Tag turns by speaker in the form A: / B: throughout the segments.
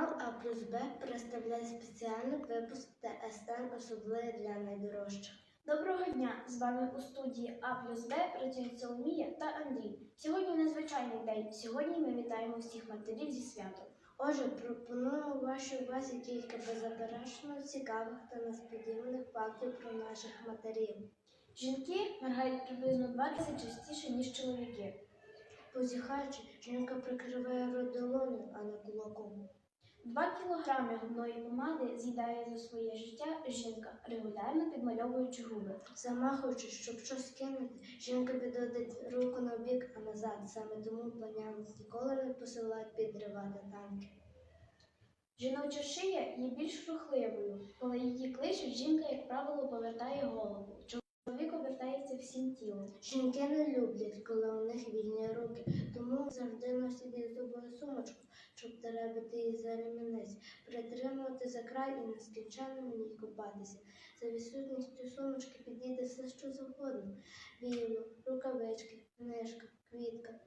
A: Канал А плюс Б представляє спеціальний випуск ТСН особливий для найдорожчих.
B: Доброго дня! З вами у студії А плюс Б працюють Соломія та Андрій. Сьогодні незвичайний день. Сьогодні ми вітаємо всіх матерів зі святом.
A: Отже, пропонуємо вашій увазі кілька беззаперечно цікавих та несподіваних фактів про наших матерів.
B: Жінки моргають приблизно два рази частіше, ніж чоловіки.
A: Позіхаючи, жінка прикриває рот долоню, а не кулаком.
B: Два кілограми губної помади з'їдає за своє життя жінка, регулярно підмальовуючи губи.
A: Замахуючись, щоб щось кинути, жінка відводить руку на бік, а назад. Саме тому паням ніколи не посилають підривати танки.
B: Жіноча шия є більш рухливою. Коли її кличуть, жінка, як правило, повертає голову. Чоловік обертається всім тілом.
A: Жінки не люблять, коли у них вільні руки, тому завжди носять із собою сумочку, щоб теребити її за ремінець, притримувати за край і нескінченно в ній купатися. За відсутністю сумочки підійде все, що завгодно: віло, рукавички, книжка, квітка.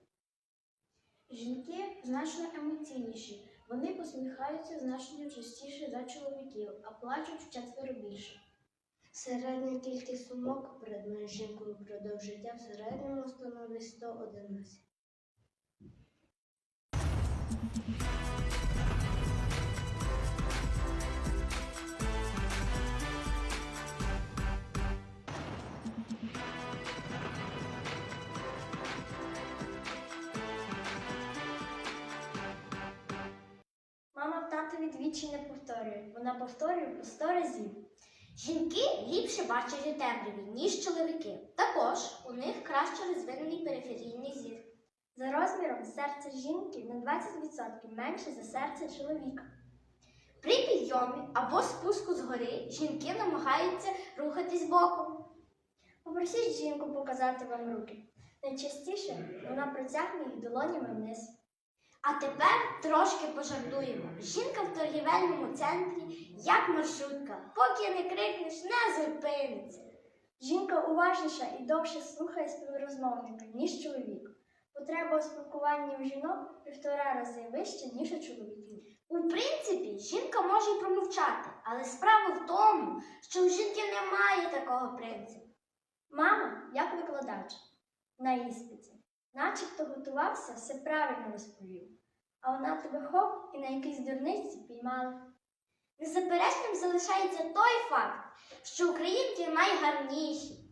B: Жінки значно емоційніші. Вони посміхаються значно частіше за чоловіків, а плачуть вчетверо більше.
A: Середня кількість сумок перед жінкою впродовж життя в середньому становить 111.
B: Двічі не повторює. Вона повторює по сто разів.
C: Жінки ліпше бачать у темряві, ніж чоловіки. Також у них краще розвинений периферійний зір.
B: За розміром серце жінки на 20% менше за серце чоловіка.
C: При підйомі або спуску згори жінки намагаються рухатись боком.
B: Попросіть жінку показати вам руки. Найчастіше вона протягне їх долонями вниз.
C: А тепер трошки пожартуємо. Жінка в торгівельному центрі, як маршрутка, поки не крикнеш, не зупиниться.
B: Жінка уважніша і довше слухає співрозмовника, ніж чоловік. Потреба у спілкуванні у жінок півтора рази вища, ніж у чоловіків.
C: У принципі, жінка може й промовчати, але справа в тому, що у жінки немає такого принципу.
B: Мама, як викладач, на іспиті, начебто готувався, все правильно розповів. А вона тебе хоп і на якійсь дурниці піймала.
C: Незаперечним залишається той факт, що українці найгарніші,